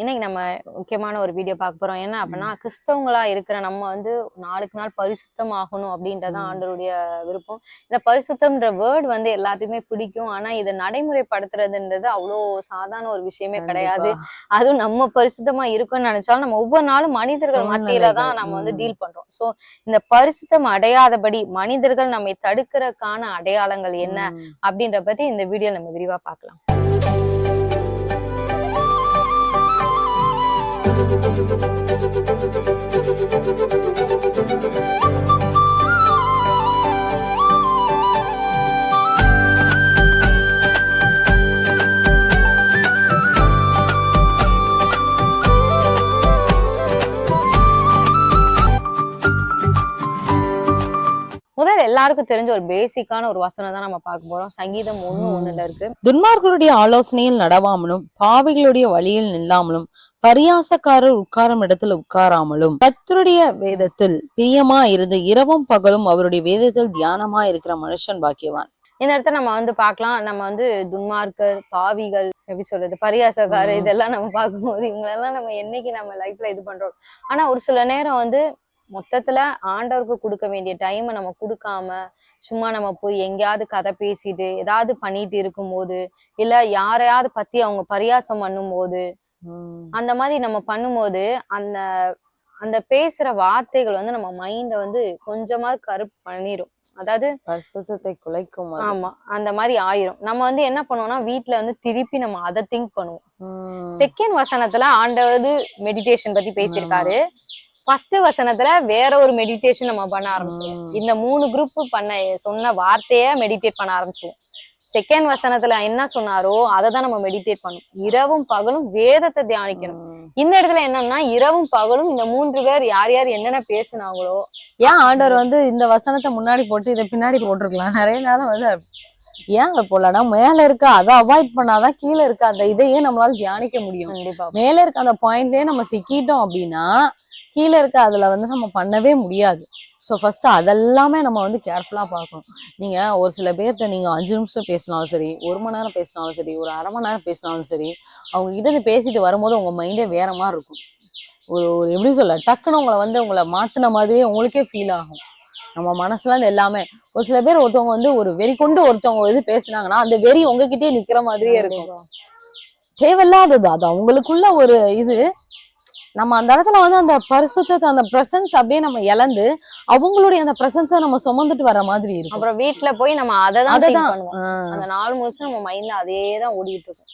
இன்னைக்கு நம்ம முக்கியமான ஒரு வீடியோ பார்க்க போறோம் என்ன அப்படின்னா கிறிஸ்தவங்களா இருக்கிற நம்ம வந்து நாளுக்கு நாள் பரிசுத்தம் ஆகணும் அப்படின்றதான் ம். ஆண்டவருடைய விருப்பம். இந்த பரிசுத்தம்ன்ற வேர்ட் வந்து எல்லாத்தையுமே பிடிக்கும். ஆனா இதை நடைமுறைப்படுத்துறதுன்றது அவ்வளோ சாதாரண ஒரு விஷயமே கிடையாது. அதுவும் நம்ம பரிசுத்தமா இருக்கோம்னு நினைச்சாலும் நம்ம ஒவ்வொரு நாளும் மனிதர்கள் மத்தியில தான் நம்ம வந்து. டீல் பண்றோம். சோ இந்த பரிசுத்தம் அடையாதபடி மனிதர்கள் நம்மை தடுக்கிறதுக்கான அடையாளங்கள் என்ன. அப்படின்ற பத்தி இந்த வீடியோ நம்ம விரிவா பார்க்கலாம். Thank you. எல்லாருக்கும் தெரிஞ்ச ஒரு பேசிக்கான ஒரு வசனம் தான் நம்ம பார்க்க போறோம். சங்கீதம் ஒண்ணு. ஒண்ணுல இருக்கு. துன்மார்க்கருடைய ஆலோசனையில் நடவாமலும் பாவிகளுடைய வழியில் நில்லாமலும் பரியாசக்காரர் உட்காரும் இடத்துல உட்காராமலும் கர்த்தருடைய வேதத்தில் பிரியமா இருந்து இரவும் பகலும் அவருடைய வேதத்தில் தியானமா இருக்கிற மனுஷன் பாக்கியவான். இந்த இடத்துல நம்ம வந்து பார்க்கலாம். நம்ம வந்து துன்மார்க்கர் பாவிகள் எப்படி சொல்றது பரியாசக்காரர். இதெல்லாம் நம்ம பார்க்கும்போது இவங்களெல்லாம் நம்ம என்னைக்கு நம்ம லைஃப்ல இது பண்றோம்? ஆனா ஒரு சில நேரம் வந்து மொத்தத்துல ஆண்டவருக்கு கொடுக்க வேண்டிய டைமை நம்ம கொடுக்காம சும்மா நம்ம போய் எங்கேயாவது கதை பேசிட்டு ஏதாவது பண்ணிட்டு இருக்கும்போது இல்ல யாரையாவது பத்தி அவங்க பரியாசம் பண்ணும்போது அந்த மாதிரி நம்ம பண்ணும்போது அந்த அந்த பேசுற வார்த்தைகள் வந்து நம்ம மைண்ட வந்து கொஞ்சமாவது கருப்பு பண்ணிரும். அதாவது பரிசுத்தத்தை குலைக்கும். ஆமா அந்த மாதிரி ஆயிரும். நம்ம வந்து என்ன பண்ணுவோம்னா வீட்ல வந்து திருப்பி நம்ம அதை திங்க் பண்ணுவோம். செகண்ட் வசனத்துல ஆண்டவர் மெடிடேஷன் பத்தி பேசியிருக்காரு. ஃபர்ஸ்ட் வசனத்துல வேற ஒரு மெடிடேஷன் நம்ம பண்ண ஆரம்பிச்சிருவோம். ம். இந்த மூணு குரூப் பண்ண சொன்ன வார்த்தைய மெடிடேட் பண்ண ஆரம்பிச்சிருவோம். செகண்ட் வசனத்துல என்ன சொன்னாரோ அதை தான் நம்ம மெடிடேட் பண்ணணும். இரவும் பகலும் வேதத்தை தியானிக்கணும். இந்த இடத்துல என்னன்னா இரவும் பகலும் இந்த மூன்று பேர் யார் யார் என்னென்ன பேசுனாங்களோ ஏன் ஆண்டவர் வந்து இந்த வசனத்தை முன்னாடி போட்டு இதை பின்னாடி போட்டிருக்கலாம்? நிறைய நேரம் வந்து ஏன் போடலன்னா மேல இருக்க அதை அவாய்ட் பண்ணாதான் கீழே இருக்க அந்த இதையே நம்மளால தியானிக்க முடியும். கண்டிப்பா. மேல இருக்க அந்த பாயிண்ட்லயே நம்ம சிக்கிட்டோம் அப்படின்னா கீழே இருக்க அதுல வந்து நம்ம பண்ணவே முடியாது. ஸோ ஃபர்ஸ்ட் அதெல்லாமே நம்ம வந்து கேர்ஃபுல்லா பார்க்கணும். நீங்க ஒரு சில பேர்கிட்ட நீங்க அஞ்சு நிமிஷம் பேசினாலும் சரி ஒரு மணி நேரம் பேசினாலும் சரி ஒரு அரை மணி நேரம் பேசினாலும் சரி அவங்க கிட்ட இருந்து பேசிட்டு வரும்போது உங்க மைண்டே வேற மாதிரி இருக்கும். ஒரு ஒரு எப்படி சொல்ல டக்குன்னு உங்களை வந்து உங்களை மாத்தின மாதிரியே உங்களுக்கே ஃபீல் ஆகும். நம்ம மனசுல இருந்து எல்லாமே. ஒரு சில பேர் ஒருத்தவங்க வந்து ஒரு வெறி கொண்டு ஒருத்தவங்க இது பேசுனாங்கன்னா அந்த வெறி உங்ககிட்டயே நிக்கிற மாதிரியே இருக்கும். தேவையில்லாதது அது அவங்களுக்குள்ள ஒரு இது. நம்ம அந்த இடத்துல வந்து அந்த பரிசுத்தத்தை அந்த பிரசன்ஸ் அப்படியே நம்ம இழந்து அவங்களுடைய அந்த பிரசன்ஸை நம்ம சுமந்துட்டு வர மாதிரி இருக்கும். அப்புறம் வீட்ல போய் நம்ம அதை தான் ஆஹ் அந்த நாலு முழுசும் நம்ம மைண்ட்ல அதே தான் ஓடிட்டு இருக்கும்.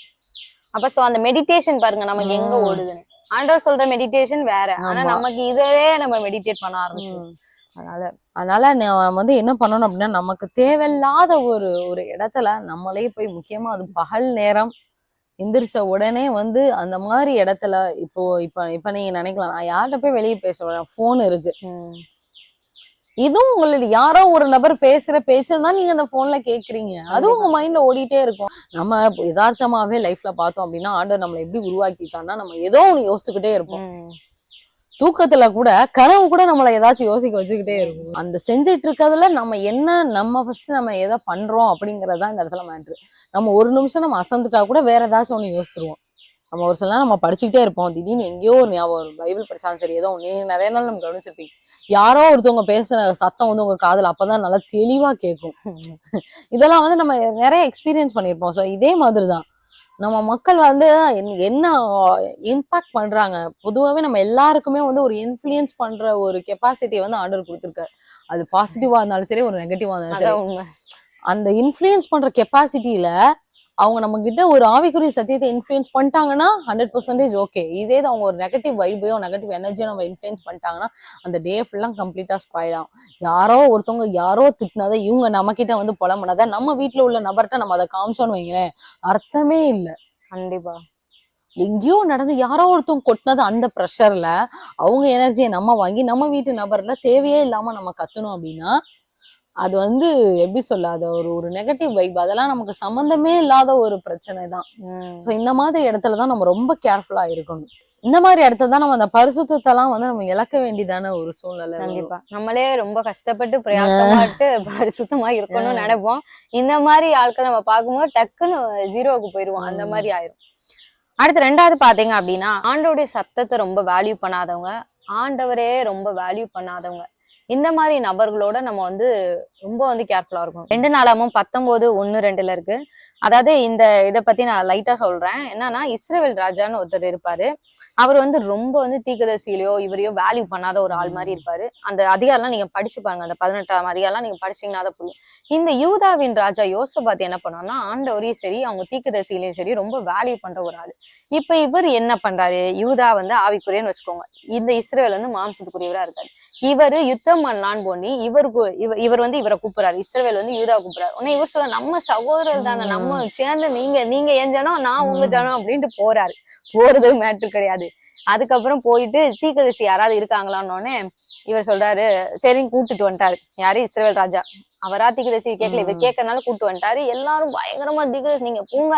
அப்ப சோ அந்த மெடிடேஷன் பாருங்க நமக்கு எங்க. ஓடுதுன்னு. ஆண்டவர் சொல்ற மெடிடேஷன் வேற. ஆனா. நமக்கு இதே நம்ம மெடிடேட் பண்ண ஆரம்பிச்சோம். அதனால அதனால நம்ம வந்து என்ன பண்ணணும் அப்படின்னா நமக்கு தேவையில்லாத ஒரு ஒரு இடத்துல நம்மளே போய் முக்கியமா அது பகல் நேரம் எந்திரிச்ச உடனே வந்து அந்த மாதிரி இடத்துல இப்போ இப்ப இப்ப நீங்க நினைக்கலாம். நான் யார்கிட்ட போய் வெளியே பேசுவேன் போன் இருக்கு. இதுவும் உங்களுடைய யாரோ ஒரு நபர் பேசுற பேச்சு தான் நீங்க அந்த போன்ல கேக்குறீங்க. அதுவும் உங்க மைண்ட்ல ஓடிட்டே இருக்கும். நம்ம யதார்த்தமாவே லைஃப்ல பார்த்தோம் அப்படின்னா ஆண்டவர் நம்மளை எப்படி உருவாக்கிட்டான்னா நம்ம ஏதோ ஒண்ணு யோசிச்சுக்கிட்டே இருப்போம். தூக்கத்துல கூட கனவு கூட நம்மளை ஏதாச்சும் யோசிக்க வச்சுக்கிட்டே இருக்கும். அந்த செஞ்சுட்டு இருக்கிறதுல நம்ம என்ன நம்ம ஃபர்ஸ்ட் நம்ம எதை பண்றோம் அப்படிங்கறதா இந்த இடத்துல மேட்ரு நம்ம ஒரு நிமிஷம் நம்ம அசந்துட்டா கூட வேற ஏதாச்சும் ஒண்ணு யோசிச்சிருவோம். நம்ம ஒரு சில நம்ம படிச்சுக்கிட்டே இருப்போம். திடீர்னு எங்கேயோ ஒரு ஞாபகம் பைபிள் படிச்சாலும் சரி ஏதோ ஒன்று நீங்க நிறைய நாள் நம்ம கவனிச்சிருப்பீங்க. யாரோ ஒருத்தவங்க பேசுற சத்தம் வந்து உங்க காதல் அப்பதான் நல்லா தெளிவா கேட்கும். இதெல்லாம் வந்து நம்ம நிறைய எக்ஸ்பீரியன்ஸ் பண்ணியிருப்போம். ஸோ இதே மாதிரி தான் நம்ம மக்கள் வந்து என்ன- இம்பாக்ட் பண்றாங்க? பொதுவாகவே நம்ம எல்லாருக்குமே வந்து ஒரு இன்ஃப்ளூயன்ஸ் பண்ற ஒரு கெப்பாசிட்டி வந்து ஆர்டர் கொடுத்துருக்காரு. அது பாசிட்டிவா இருந்தாலும் சரி ஒரு நெகட்டிவா இருந்தாலும் சரி. அந்த இன்ஃப்ளூயன்ஸ் பண்ற கெப்பாசிட்டியில அவங்க நம்ம கிட்ட ஒரு ஆவிக்குரிய சத்தியத்தை இன்ஃப்ளூயன்ஸ் பண்ணிட்டாங்கன்னா ஹண்ட்ரட் பர்சன்டேஜ் ஓகே இதே இது அவங்க ஒரு நெகட்டிவ் வைபையோ நெகட்டிவ் எனர்ஜியோ நம்ம இன்ஃப்ளூயன்ஸ் பண்ணிட்டாங்கன்னா அந்த டே ஃபுல்லா கம்ப்ளீட்டா ஸ்பாயில் ஆகும். யாரோ ஒருத்தவங்க யாரோ திட்டினதை இவங்க நம்ம கிட்ட வந்து புலம்புனதை நம்ம வீட்ல உள்ள நபர்கிட்ட நம்ம அதை காமிச்சோன்னு வைங்களேன் அர்த்தமே இல்லை. கண்டிப்பா. எங்கேயோ நடந்து யாரோ ஒருத்தவங்க கொட்டினது அந்த ப்ரெஷர்ல அவங்க எனர்ஜியை நம்ம வாங்கி நம்ம வீட்டு நபர்ல தேவையே இல்லாம நம்ம கத்தணும் அப்படின்னா அது வந்து எப்படி சொல்ல அது ஒரு ஒரு நெகட்டிவ் வைப் அதெல்லாம் நமக்கு சம்மந்தமே இல்லாத ஒரு பிரச்சனை தான். ஸோ இந்த மாதிரி இடத்துல தான் நம்ம ரொம்ப கேர்ஃபுல்லா இருக்கணும். இந்த மாதிரி இடத்துல தான் நம்ம அந்த பரிசுத்தத்தெல்லாம் வந்து நம்ம இழக்க வேண்டியதான ஒரு சூழ்நிலை. கண்டிப்பா. நம்மளே ரொம்ப கஷ்டப்பட்டு பிரயாசப்பட்டு பரிசுத்தமா இருக்கணும்னு நினைப்போம். இந்த மாதிரி ஆட்கள் நம்ம பார்க்கும்போது டக்குன்னு ஜீரோவுக்கு போயிருவோம் அந்த. மாதிரி ஆயிரும். அடுத்து ரெண்டாவது பாத்தீங்க அப்படின்னா ஆண்டவருடைய சத்தத்தை ரொம்ப வேல்யூ பண்ணாதவங்க ஆண்டவரே ரொம்ப வேல்யூ பண்ணாதவங்க. இந்த மாதிரி நபர்களோட நம்ம வந்து ரொம்ப வந்து கேர்ஃபுல்லா இருக்கும் ரெண்டு நாளாமும் பத்தொன்பது ஒன்னு ரெண்டுல இருக்கு. அதாவது இந்த இதை பத்தி நான் லைட்டா சொல்றேன். என்னன்னா இஸ்ரேல் ராஜான்னு ஒருத்தர் இருப்பாரு. அவர் வந்து ரொம்ப வந்து தீக்கதரிசியிலையோ இவரையோ வேல்யூ பண்ணாத ஒரு ஆள் மாதிரி இருப்பாரு. அந்த அதிகாரம்லாம் நீங்க படிச்சுப்பாங்க அந்த பதினெட்டாம் அதிகாரம்லாம் நீங்க படிச்சீங்கன்னா தான் புரியும். இந்த யூதாவின் ராஜா யோசபாத் என்ன பண்ணார்னா ஆண்டவரையும் சரி அவங்க தீக்கதரிசியிலையும் சரி ரொம்ப வேல்யூ பண்ற ஒரு ஆள். இப்ப இவர் என்ன பண்றாரு? யூதா வந்து ஆவிக்குரியன்னு வச்சுக்கோங்க. இந்த இஸ்ரேல் வந்து மாம்சத்துக்குரியவரா இருக்காரு. இவர் யுத்தம் பண்ணலான்னு போனி இவருக்கு இவ- இவர் வந்து இவரை கூப்பிடுறாரு. இஸ்ரேல் வந்து யூதா கூப்பிடுறாரு. உடனே இவர் சொல்ல நம்ம சகோதரர் தாங்க நம்ம சேர்ந்து நீங்க நீங்க என் ஜனம் நான் உங்க ஜனம் அப்படின்ட்டு போறாரு. போறது மேட்ரு கிடையாது. அதுக்கப்புறம் போயிட்டு தீக்கதரிசி யாராவது இருக்காங்களான்னு உடனே இவர் சொல்றாரு சரின்னு கூட்டிட்டு வந்துட்டாரு. யாரு? இஸ்ரேல் ராஜா. அவரா தீக்கதரிசி கேட்கல. இவர். கேட்கறனால கூட்டு வந்துட்டாரு. எல்லாரும் பயங்கரமா தீக்கதரிசி நீங்க போங்க.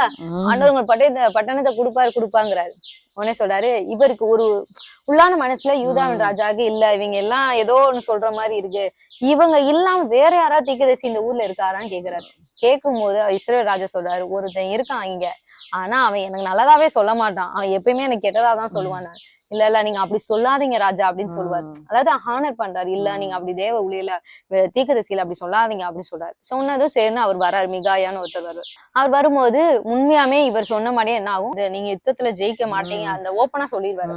உங்க பட்டயத்தை பட்டணத்தை கொடுப்பாரு கொடுப்பாங்கிறாரு. உடனே சொல்றாரு இவருக்கு ஒரு உள்ளான மனசுல யூதாவின் ம். ராஜாக்கு இல்ல. இவங்க எல்லாம் ஏதோ ஒண்ணு சொல்ற மாதிரி இருக்கு. இவங்க இல்லாம வேற யாராவது தீக்கதரிசி இந்த ஊர்ல இருக்காரான்னு கேக்குறாரு. கேட்கும் போது இஸ்ரேல் ராஜா சொல்றாரு ஒருத்தன் இருக்கான் இங்க. ஆனா அவன் எனக்கு நல்லதாவே சொல்ல மாட்டான். அவன் எப்பயுமே எனக்கு கெட்டதாதான் சொல்லுவான். இல்ல இல்ல நீங்க அப்படி சொல்லாதீங்க ராஜா அப்படின்னு சொல்லுவாரு. அதாவது ஹானர் பண்றாரு. இல்ல. நீங்க அப்படி தேவ ஊழியல தீக்கதரிசியில அப்படி சொல்லாதீங்க அப்படின்னு சொல்றாரு. சொன்னதும் சரின்னு அவர் வராரு. மிகாயான்னு ஒருத்தர் வர்றாரு அவர் வரும்போது உண்மையாமே இவர் சொன்ன மாதிரியே என்ன ஆகும்? நீங்க யுத்தத்துல ஜெயிக்க மாட்டீங்க. அந்த ஓப்பனா சொல்லிடுவாரு.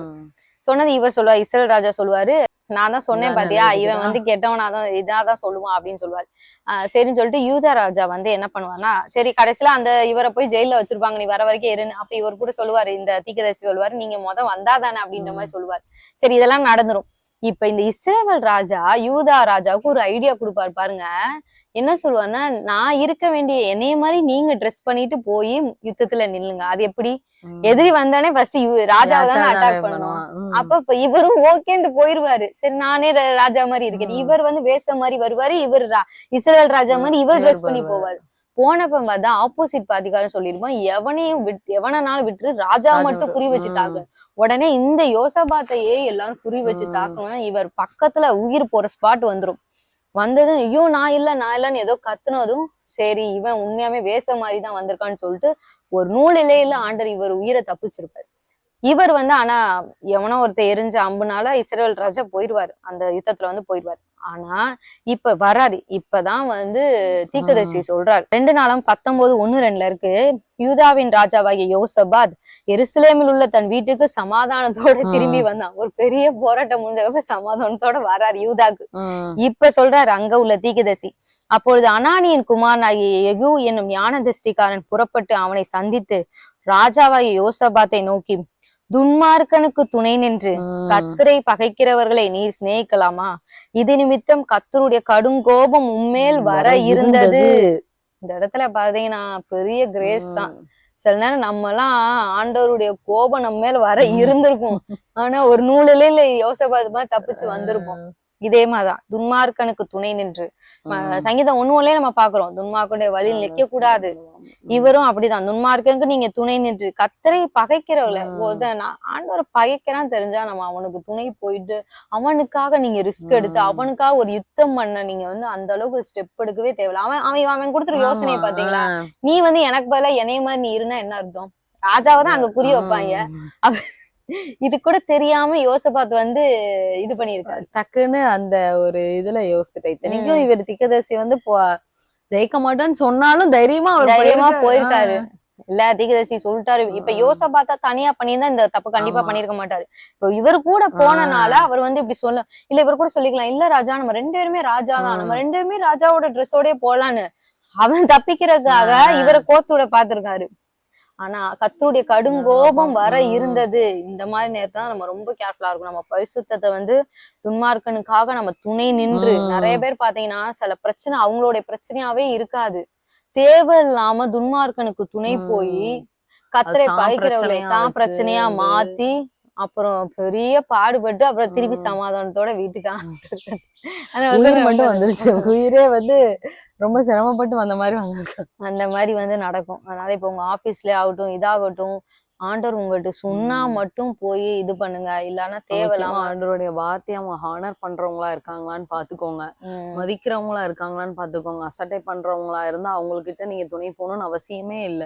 சொன்னது இவர் சொல்லுவார் இஸ்ரேல் ராஜா சொல்லுவாரு நான் தான் சொன்னேன் பாத்தியா? இவன் தான். வந்து கெட்டவனாதான் இதாதான் சொல்லுவான் அப்படின்னு சொல்லுவாரு ஆஹ் சரின்னு சொல்லிட்டு யூதா ராஜா வந்து என்ன பண்ணுவார்னா சரி கடைசியில அந்த இவரை போய் ஜெயில வச்சிருப்பாங்க நீ வர வரைக்கும் இருன்னு அப்ப இவர் கூட சொல்லுவாரு இந்த தீக்கதரிசி சொல்லுவாரு நீங்க முத வந்தாதானே அப்படின்ற மாதிரி சொல்லுவாரு. சரி இதெல்லாம் நடந்துரும். இப்ப இந்த இஸ்ரேல் ராஜா யூதா ராஜாவுக்கு ஒரு ஐடியா கொடுப்பாரு பாருங்க. என்ன சொல்லுவாருன்னா நான் இருக்க வேண்டிய என்னைய மாதிரி நீங்க ட்ரெஸ் பண்ணிட்டு போய் யுத்தத்துல நில்லுங்க. அது எப்படி. எதிரி வந்தானே ஃபர்ஸ்ட் ராஜாவை தானே ராஜா அட்டாக் தானே பண்ணுவோம் பண்ணுவான். அப்ப இவரும் ஓகேன்ட்டு போயிருவாரு சரி நானே ராஜா மாதிரி இருக்கேன். இவர் வந்து வேஷ மாதிரி வருவாரு இவர் இஸ்ரேல் ராஜா மாதிரி இவர் ட்ரெஸ் பண்ணி. போவாரு போனப்ப பார்த்தா ஆப்போசிட் பார்ட்டிக்காரன் சொல்லிருப்பான் எவனையும் விட் எவனாலும் விட்டு ராஜா மட்டும் குறி வச்சு. தாக்கணும் உடனே இந்த யோசபாத்தையே எல்லாரும் குறி வச்சு. தாக்கணும் இவர் பக்கத்துல உயிர் போற ஸ்பாட் வந்துரும் வந்ததும் ஐயோ நான் இல்ல நான் இல்லன்னு ஏதோ கத்துனதும் சரி இவன் உண்மையாவே வேஷ மாதிரி தான் வந்திருக்கான்னு சொல்லிட்டு ஒரு நூல் இலையில ஆண்டர் இவர் உயிரை தப்பிச்சிருப்பாரு. இவர் வந்து ஆனா எவனோ ஒருத்தர் எரிஞ்ச அம்புனால இஸ்ரேல் ராஜா போயிருவாரு. அந்த யுத்தத்துல வந்து போயிருவாரு. ஆனா இப்ப வராரு. இப்பதான் வந்து தீக்கதரிசி சொல்றாரு. ரெண்டு நாளும் பத்தொன்பது ஒண்ணு ரெண்டுல இருக்கு. யூதாவின் ராஜாவாகிய யோசபாத் எருசலேமில் உள்ள தன் வீட்டுக்கு சமாதானத்தோட. திரும்பி வந்தான். ஒரு பெரிய போராட்டம் முடிஞ்சவங்க சமாதானத்தோட வராரு யூதாக்கு. இப்ப சொல்றாரு அங்க உள்ள தீக்கதரிசி அப்பொழுது அனானியின் குமாரனாகிய எகு என்னும் ஞான திருஷ்டிக்காரன் புறப்பட்டு அவனை சந்தித்து ராஜாவாகிய யோசபாத்தை நோக்கி துன்மார்க்கனுக்கு துணை நின்று. கத்தரை பகைக்கிறவர்களை நீர் சிநேகிக்கலாமா? இது நிமித்தம் கத்தருடைய கடுங்கோபம் உம்மேல் வர இருந்தது. இந்த இடத்துல பாத்தீங்கன்னா பெரிய கிரேஸ் தான். சில நேரம் நம்ம எல்லாம் ஆண்டவருடைய கோபம் நம்ம மேல வர இருந்திருக்கும். ஆனா ஒரு நூலில யோசபாத் மாதிரி தப்பிச்சு வந்திருப்போம். இதே மாதிரிதான் துன்மார்க்கனுக்கு துணை நின்று. சங்கீதம் ஒண்ணு ஒண்ணே நம்ம பாக்குறோம் துன்மார்க்கனுடைய வழியில் நிக்க கூடாது இவரும் அப்படிதான் துன்மார்க்கனுக்கு நீங்க துணை நின்று கத்தரை பகைக்கிறவங்கள ம். போத நான் ஆண்டவரை பகைக்கிறான்னு தெரிஞ்சா நம்ம அவனுக்கு துணை போயிட்டு அவனுக்காக நீங்க ரிஸ்க் எடுத்து. அவனுக்காக ஒரு யுத்தம் பண்ண நீங்க வந்து அந்த அளவுக்கு ஸ்டெப் எடுக்கவே தேவையில்ல அவன் அவன் அவன் கொடுத்துரு யோசனை ஆமா. பாத்தீங்களா. நீ வந்து எனக்கு பதிலா என்னைய மாதிரி நீ இருந்தா என்ன அர்த்தம் ராஜாவை தான் அங்க குறி வைப்பாங்க. இது கூட தெரியாம யோசபாத் வந்து இது பண்ணிருக்காரு டக்குன்னு அந்த ஒரு இதுல யோசிச்சுட்டேன் இத்தனைக்கும். இவர் திக்கதரிசி வந்து போ- ஜெயிக்க மாட்டேன்னு சொன்னாலும் தைரியமா தைரியமா போயிருக்காரு. இல்ல தீகதர்சி சொல்லிட்டாரு இப்ப. யோசா பார்த்தா தனியா பண்ணியிருந்தா இந்த தப்பு கண்டிப்பா. பண்ணிருக்க மாட்டாரு இப்போ இவர் கூட போனனால அவர் வந்து இப்படி சொல்ல இல்ல இவர் கூட சொல்லிக்கலாம் இல்ல ராஜா நம்ம ரெண்டு பேருமே ராஜா தான் நம்ம. ரெண்டு பேருமே ராஜாவோட ட்ரெஸ்ஸோடய போலான்னு அவன் தப்பிக்கிறதுக்காக. இவரை கோத்தோட பாத்திருக்காரு ஆனா கத்தருடைய கடுங்கோபம் வர. இருந்தது இந்த மாதிரி நேரத்துல நம்ம ரொம்ப கேர்ஃபுல்லா இருக்கும் நம்ம பரிசுத்தத்தை வந்து துன்மார்க்கனுக்காக நம்ம துணை நின்று. நிறைய பேர் பாத்தீங்கன்னா சில பிரச்சனை அவங்களுடைய பிரச்சனையாவே இருக்காது தேவையில்லாம துன்மார்க்கனுக்கு துணை. போய் கத்தரை அது தான் பிரச்சனையா மாத்தி அப்புறம் பெரிய பாடுபட்டு அப்புறம் திருப்பி. சமாதானத்தோட வீட்டுக்கு உயிர் மட்டும் வந்துருச்சு. உயிரே வந்து ரொம்ப சிரமப்பட்டு வந்த மாதிரி வந்திருக்கு. அந்த மாதிரி வந்து நடக்கும். அதனால இப்ப உங்க ஆபீஸ்லயே ஆகட்டும் இதாகட்டும் ஆண்டவர் உங்கள்ட்ட சொன்னா. மட்டும் போய் இது பண்ணுங்க. இல்லன்னா தேவையில்லாம ஆண்டவருடைய வார்த்தையை அவங்க ஹானர் பண்றவங்களா இருக்காங்களான்னு பாத்துக்கோங்க. மதிக்கிறவங்களா இருக்காங்களான்னு பாத்துக்கோங்க. அசட்டை பண்றவங்களா இருந்தா அவங்க கிட்ட நீங்க துணை போகணும்னு அவசியமே இல்ல.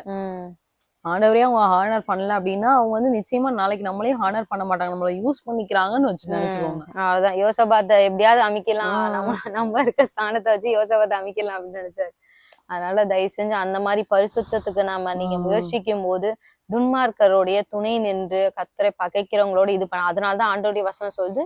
ஆண்டவரே அவங்க ஹானர் பண்ணல அப்படின்னா அவங்க வந்து நிச்சயமா நாளைக்கு நம்மளையும் ஹானர் பண்ண மாட்டாங்க. நம்மள யூஸ் பண்ணிக்கிறாங்கன்னு வச்சு நினைச்சுக்கோங்க. அவ்வளவுதான். யோசபாத்த எப்படியாவது அமைக்கலாம். நம்ம நம்ம இருக்க ஸ்தானத்தை வச்சு யோசபாத்த அமைக்கலாம் அப்படின்னு நினைச்சாரு. அதனால தயவு செஞ்சு அந்த மாதிரி பரிசுத்தத்துக்கு நாம நீங்க. முயற்சிக்கும் போது துன்மார்க்கருடைய துணை நின்று கத்தரை பகைக்கிறவங்களோட இது பண்ண அதனாலதான் ஆண்டோடைய வசனம் சொல்லுது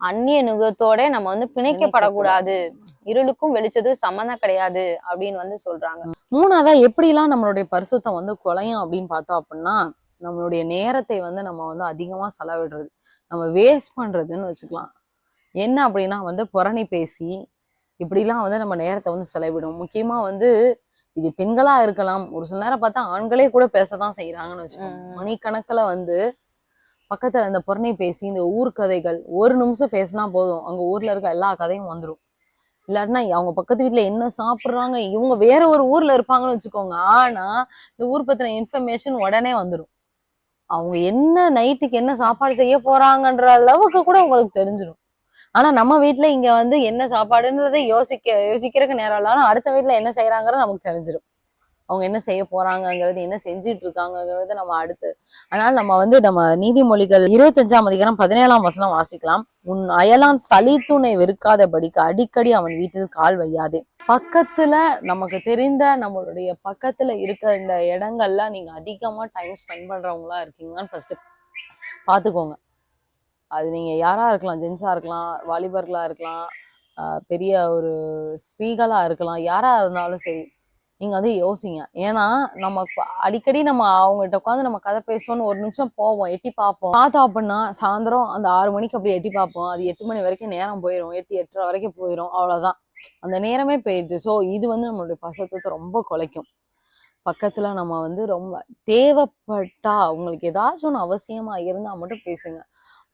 அந்நிய நுகத்தோட நம்ம வந்து பிணைக்கப்படக்கூடாது. இருளுக்கும் வெளிச்சதும் சம்மந்தம் கிடையாது அப்படின்னு வந்து சொல்றாங்க. மூணாவதா எப்படிலாம் நம்மளுடைய பரிசுத்தம் வந்து குலையும் அப்படின்னு பார்த்தோம் அப்படின்னா நம்மளுடைய நேரத்தை வந்து நம்ம வந்து அதிகமா செலவிடுறது நம்ம வேஸ்ட் பண்றதுன்னு வச்சுக்கலாம். என்ன அப்படின்னா வந்து புரணி பேசி இப்படிலாம் வந்து நம்ம நேரத்தை வந்து செலவிடும். முக்கியமா வந்து இது பெண்களா இருக்கலாம். ஒரு சில நேரம் பார்த்தா ஆண்களே கூட பேசதான் செய்யறாங்கன்னு வச்சுக்கோங்க. மணிக்கணக்குல வந்து பக்கத்துல இந்த புரணி பேசி இந்த ஊர் கதைகள் ஒரு நிமிஷம் பேசினா போதும். அங்க ஊர்ல இருக்க எல்லா கதையும் வந்துடும் இல்லாட்டினா அவங்க பக்கத்து வீட்டில் என்ன சாப்பிடுறாங்க இவங்க வேற ஒரு ஊர்ல இருப்பாங்கன்னு வச்சுக்கோங்க. ஆனா இந்த ஊர் பத்தின இன்ஃபர்மேஷன் உடனே வந்துடும் அவங்க என்ன நைட்டுக்கு என்ன சாப்பாடு செய்ய போறாங்கன்ற அளவுக்கு கூட உங்களுக்கு தெரிஞ்சிடும் ஆனா நம்ம வீட்ல இங்க வந்து என்ன சாப்பாடுன்றதை யோசிக்க யோசிக்கிறதுக்கு நேரம் இல்லாம அடுத்த வீட்ல என்ன செய்யறாங்கிறது நமக்கு தெரிஞ்சிடும் அவங்க என்ன செய்ய போறாங்கங்கிறது என்ன செஞ்சிட்டு இருக்காங்கங்கிறது நம்ம அடுத்து. ஆனால் நம்ம வந்து நம்ம நீதிமொழிகள் இருபத்தஞ்சாம் அதிகாரம் பதினேழாம் வசனம் வாசிக்கலாம். உன் அயலான் சலித்துணை வெறுக்காதபடிக்கு அடிக்கடி அவன் வீட்டில் கால் வையாதே. பக்கத்துல நமக்கு தெரிந்த நம்மளுடைய பக்கத்துல இருக்க இந்த இடங்கள்ல நீங்க அதிகமா டைம் ஸ்பெண்ட் பண்றவங்களா இருக்கீங்களான்னு ஃபர்ஸ்ட் பாத்துக்கோங்க. அது நீங்க யாரா இருக்கலாம் ஜென்ஸா இருக்கலாம் வாலிபர்களா இருக்கலாம் பெரிய ஒரு ஸ்ரீகளா இருக்கலாம் யாரா இருந்தாலும் சரி நீங்க வந்து யோசிங்க. ஏன்னா நம்ம அடிக்கடி நம்ம அவங்ககிட்ட உட்காந்து நம்ம கதை பேசுவோம்னு ஒரு நிமிஷம் போவோம் எட்டி பார்ப்போம். பார்த்தோம் அப்படின்னா சாயந்தரம் அந்த ஆறு மணிக்கு அப்படி எட்டி பார்ப்போம். அது எட்டு மணி வரைக்கும் நேரம் போயிடும் எட்டு எட்டரை வரைக்கும் போயிடும் அவ்வளவுதான். அந்த நேரமே போயிடுச்சு ஸோ இது வந்து நம்மளுடைய பசத்தத்தை ரொம்ப குலைக்கும். பக்கத்துல நம்ம வந்து ரொம்ப தேவைப்பட்டா உங்களுக்கு ஏதாச்சும் ஒன்று அவசியமா இருந்தா மட்டும் பேசுங்க.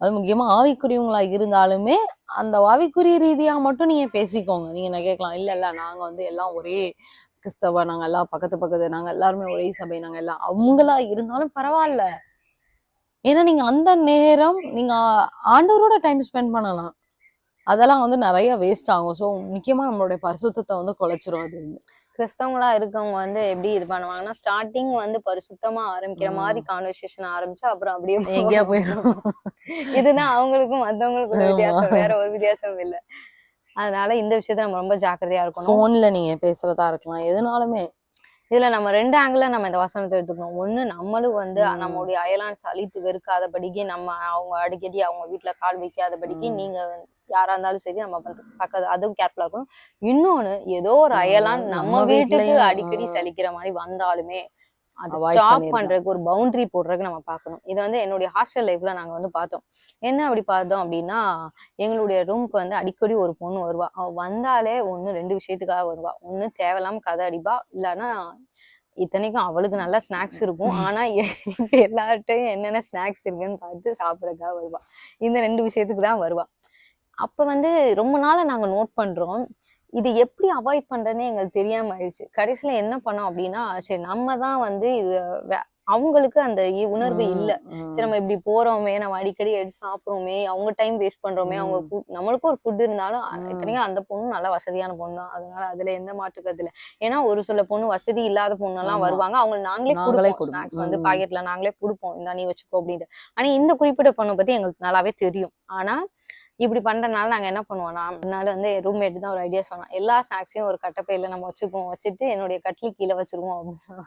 அது முக்கியமா ஆவிக்குரியவங்களா இருந்தாலுமே அந்த ஆவிக்குரிய ரீதியா மட்டும் நீங்க பேசிக்கோங்க. நீங்க என்ன கேட்கலாம்? இல்ல இல்ல நாங்க வந்து எல்லாம் ஒரே கிறிஸ்தவ நாங்க எல்லாம் பக்கத்து பக்கத்து நாங்க எல்லாருமே ஒரே சபை நாங்க எல்லாம் அவங்களா இருந்தாலும் பரவாயில்ல ஏன்னா நீங்க அந்த நேரம் நீங்க ஆண்டவரோட டைம் ஸ்பெண்ட் பண்ணலாம் அதெல்லாம் வந்து நிறைய வேஸ்ட் ஆகும் ஸோ முக்கியமா நம்மளுடைய பரிசுத்தத்தை வந்து குலைச்சிரும் அது வந்து. கிறிஸ்தவங்களா இருக்கவங்க வந்து எப்படி இது பண்ணுவாங்கன்னா ஸ்டார்டிங் வந்து பரிசுத்தமா ஆரம்பிக்கிற. மாதிரி கான்வர்சேஷன் ஆரம்பிச்சு அப்புறம் அப்படியே எங்கேயா. போயிடும் இதுதான் அவங்களுக்கும் மத்தவங்களுக்கும். வித்தியாசம் வேற ஒரு வித்தியாசம் இல்ல அதனால இந்த விஷயத்துல நம்ம ரொம்ப ஜாக்கிரதையா இருக்கணும் போன்ல நீங்க பேசுறதா இருக்கலாம் எதுனாலுமே இதுல நம்ம ரெண்டு ஆங்கிள் நம்ம இந்த வசனத்தை எடுத்துக்கணும் ஒண்ணு நம்மளும் வந்து. நம்மளுடைய அயலான் சலித்து வெறுக்காதபடிக்கு நம்ம அவங்க அடிக்கடி அவங்க வீட்டுல கால் வைக்காதபடிக்கு. நீங்க யாரா இருந்தாலும் சரி நம்ம பக்கத்து அதுவும் கேர்ஃபுல்லா இருக்கணும் இன்னொன்னு ஏதோ ஒரு அயலான் நம்ம வீட்டுக்கு அடிக்கடி. சலிக்கிற மாதிரி வந்தாலுமே அது ஸ்டாப். பண்றதுக்கு ஒரு பவுண்டரி போடுறதுக்கு நம்ம பார்க்கணும். இது வந்து என்னுடைய ஹாஸ்டல் லைஃப்ல நாங்க வந்து பார்த்தோம். என்ன அப்படி பார்த்தோம் அப்படின்னா எங்களுடைய ரூம்க்கு வந்து அடிக்கடி ஒரு பொண்ணு வருவா. அவ வந்தாலே ஒண்ணு ரெண்டு விஷயத்துக்காக வருவா. ஒண்ணு தேவையில்லாம கதை அடிப்பா. இல்லைன்னா இத்தனைக்கும் அவளுக்கு நல்லா ஸ்நாக்ஸ் இருக்கும். ஆனா எல்லார்ட்டையும் என்னென்ன ஸ்நாக்ஸ் இருக்குன்னு பார்த்து சாப்பிட்றதுக்காக வருவா. இந்த ரெண்டு விஷயத்துக்கு தான் வருவா. அப்ப வந்து ரொம்ப நாளா நாங்க நோட் பண்றோம். இது எப்படி அவாய்ட் பண்றேன்னு எங்களுக்கு தெரியாம ஆயிடுச்சு கடைசியில என்ன பண்ணோம் அப்படின்னா சரி நம்ம தான் வந்து இது அவங்களுக்கு அந்த உணர்வு இல்ல சரி நம்ம இப்படி போறோமே நம்ம அடிக்கடி எடுத்து சாப்பிடுறோமே அவங்க டைம் வேஸ்ட் பண்றோமே அவங்க ம். food நம்மளுக்கும் ஒரு ஃபுட் இருந்தாலும். இத்தனைக்கும் அந்த பொண்ணு நல்ல வசதியான பொண்ணு தான் அதனால அதுல எந்த மாற்று கருத்து இல்ல ஏன்னா ஒரு சில பொண்ணு வசதி இல்லாத பொண்ணெல்லாம் ஆமா. வருவாங்க அவங்க நாங்களே கொடுப்போம். ஸ்நாக்ஸ் வந்து. பாக்கெட்ல நாங்களே கொடுப்போம் இந்த நீ வச்சுக்கோ அப்படின்ட்டு ஆனா இந்த குறிப்பிட்ட பொண்ணை பத்தி எங்களுக்கு நல்லாவே தெரியும் ஆனா இப்படி பண்றதுனால நாங்க என்ன பண்ணுவோம்னா முன்னாடி வந்து ரூம்மேட் தான் ஒரு ஐடியா சொன்னோம் எல்லா ஸ்நாக்ஸையும் ஒரு கட்டப்பையில நம்ம வச்சுக்குவோம். வச்சுட்டு என்னுடைய கட்டில் கீழே வச்சிருவோம் அப்படின்னு சொன்னா-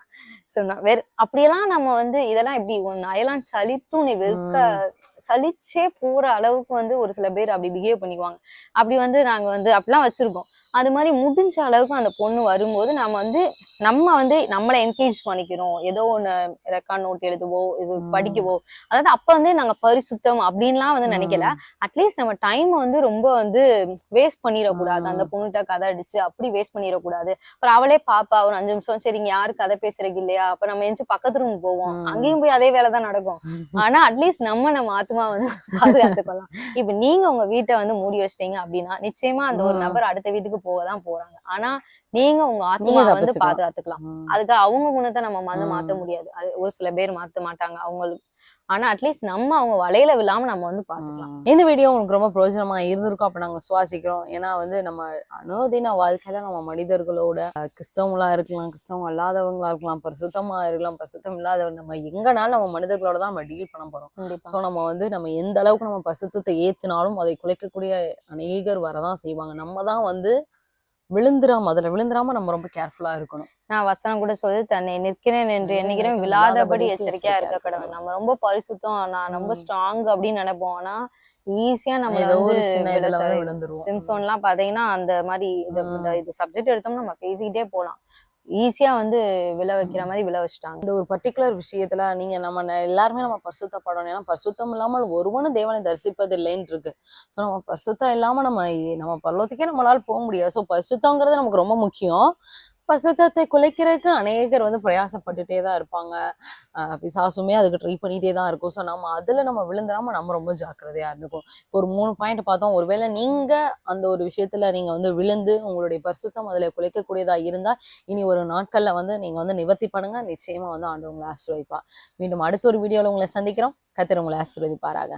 சொன்னா வேற அப்படியெல்லாம் நம்ம வந்து இதெல்லாம் இப்படி ஒன்னு அயலான் சலித்து நீ வெறுக்க சலிச்சே போற அளவுக்கு வந்து ஒரு சில பேர் அப்படி பிஹேவ் பண்ணிக்குவாங்க. அப்படி வந்து நாங்க வந்து அப்படிலாம் வச்சிருக்கோம். அது மாதிரி முடிஞ்ச அளவுக்கு அந்த பொண்ணு வரும்போது நம்ம வந்து நம்ம வந்து நம்மளை என்கேஜ் பண்ணிக்கிறோம் ஏதோ ஒண்ணு ரெக்கார்ட் நோட் எழுதுவோ இது. படிக்கவோ அதாவது அப்ப வந்து நாங்க பரிசுத்தம் அப்படின்லாம் வந்து நினைக்கல அட்லீஸ்ட் நம்ம டைம் வந்து ரொம்ப வந்து வேஸ்ட் பண்ணிடக்கூடாது. அந்த பொண்ணுகிட்ட கதை அடிச்சு அப்படி வேஸ்ட் பண்ணிடக்கூடாது அப்புறம் அவளே பாப்பா ஒரு அஞ்சு நிமிஷம் சரி இங்க யாரு கதை பேசுறதுக்கு இல்லையா அப்ப நம்ம எஞ்சி பக்கத்து ரூம் போவோம். அங்கேயும் போய் அதே வேலை தான் நடக்கும். ஆனா அட்லீஸ்ட் நம்ம நம்ம ஆத்மா வந்து பாதுகாத்துக்கலாம் இப்ப நீங்க உங்க வீட்டை வந்து மூடி வச்சிட்டீங்க அப்படின்னா நிச்சயமா அந்த ஒரு. நபர் அடுத்த வீட்டுக்கு போக தான் போறாங்க ஆனா நீங்க உங்க ஆத்மா வந்து தப்பிச்சுக்கலாம். பாதுகாத்துக்கலாம். அதுக்கு அவங்க குணத்தை நம்ம வந்து மாத்த. முடியாது. அது ஒரு சில பேர் மாத்த மாட்டாங்க அவங்களுக்கு ஆனா அட்லீஸ்ட் நம்ம அவங்க வலையில விழாம நம்ம வந்து பாத்துக்கலாம். இந்த வீடியோ உங்களுக்கு ரொம்ப பிரயோஜனமா இருந்திருக்கும் அப்ப நாங்க சுவாசிக்கிறோம். ஏன்னா வந்து நம்ம அனுதின வாழ்க்கையில நம்ம மனிதர்களோட கிறிஸ்தவங்களா இருக்கலாம் கிறிஸ்தவம் அல்லாதவங்களா இருக்கலாம் பரிசுத்தமா இருக்கலாம் பரிசுத்தம் இல்லாதவங்க நம்ம எங்கனாலும் நம்ம மனிதர்களோட தான் நம்ம டீல் பண்ண போறோம். ஸோ நம்ம வந்து நம்ம எந்த அளவுக்கு நம்ம பரிசுத்தத்தை ஏத்தினாலும் அதை குலைக்கக்கூடிய அநேகர் வரதான் செய்வாங்க. நம்ம தான் வந்து விழுந்துராம அதுல விழுந்துராம நம்ம ரொம்ப கேர்ஃபுல்லா இருக்கணும். நான் வசனம் கூட சொல்லி தன்னை நிற்கிறேன் என்று என்று விழாதபடி எச்சரிக்கையா இருக்க கடவுள். நம்ம ரொம்ப பரிசுத்தம் நான் ரொம்ப. ஸ்ட்ராங் அப்படின்னு நினைப்போம். ஆனா ஈஸியா நம்ம சிம்சோன் எல்லாம் பாத்தீங்கன்னா அந்த மாதிரி இது சப்ஜெக்ட் எடுத்தோம்னா நம்ம பேசிக்கிட்டே போலாம் ஈஸியா வந்து விழ வைக்கிற மாதிரி விழ வச்சுட்டாங்க. இந்த ஒரு பர்டிகுலர் விஷயத்துல நீங்க நம்ம எல்லாருமே நம்ம பரிசுத்தப்படணும். ஏன்னா பரிசுத்தம் இல்லாமல் ஒருவனும் தேவனை தரிசிப்பது இல்லைன்னு இருக்கு ஸோ நம்ம பரிசுத்தம் இல்லாம நம்ம நம்ம பரலோகத்துக்கே நம்மளால போக முடியாது. ஸோ பரிசுத்தங்கிறது நமக்கு ரொம்ப முக்கியம். பசுத்தத்தை குலைக்கிறதுக்கு அநேகர் வந்து பிரயாசப்பட்டுட்டே தான் இருப்பாங்க. பிசாசுமே அதுக்கு ட்ரை பண்ணிட்டே தான் இருக்கும். ஸோ நம்ம அதில் நம்ம விழுந்துடாம நம்ம ரொம்ப ஜாக்கிரதையா இருந்துக்கும் இப்போ ஒரு மூணு பாயிண்ட் பார்த்தோம். ஒருவேளை நீங்க அந்த ஒரு விஷயத்துல நீங்க வந்து விழுந்து உங்களுடைய பரிசுத்தம் அதில் குலைக்கக்கூடியதா இருந்தா இனி ஒரு நாட்கள்ல வந்து நீங்க வந்து நிவர்த்தி பண்ணுங்க. நிச்சயமா வந்து ஆண்டு உங்களை ஆசீர்வதிப்பா மீண்டும் அடுத்த ஒரு வீடியோவில் உங்களை சந்திக்கிறோம். கத்திர உங்களை ஆசீர்வதிப்பாராக.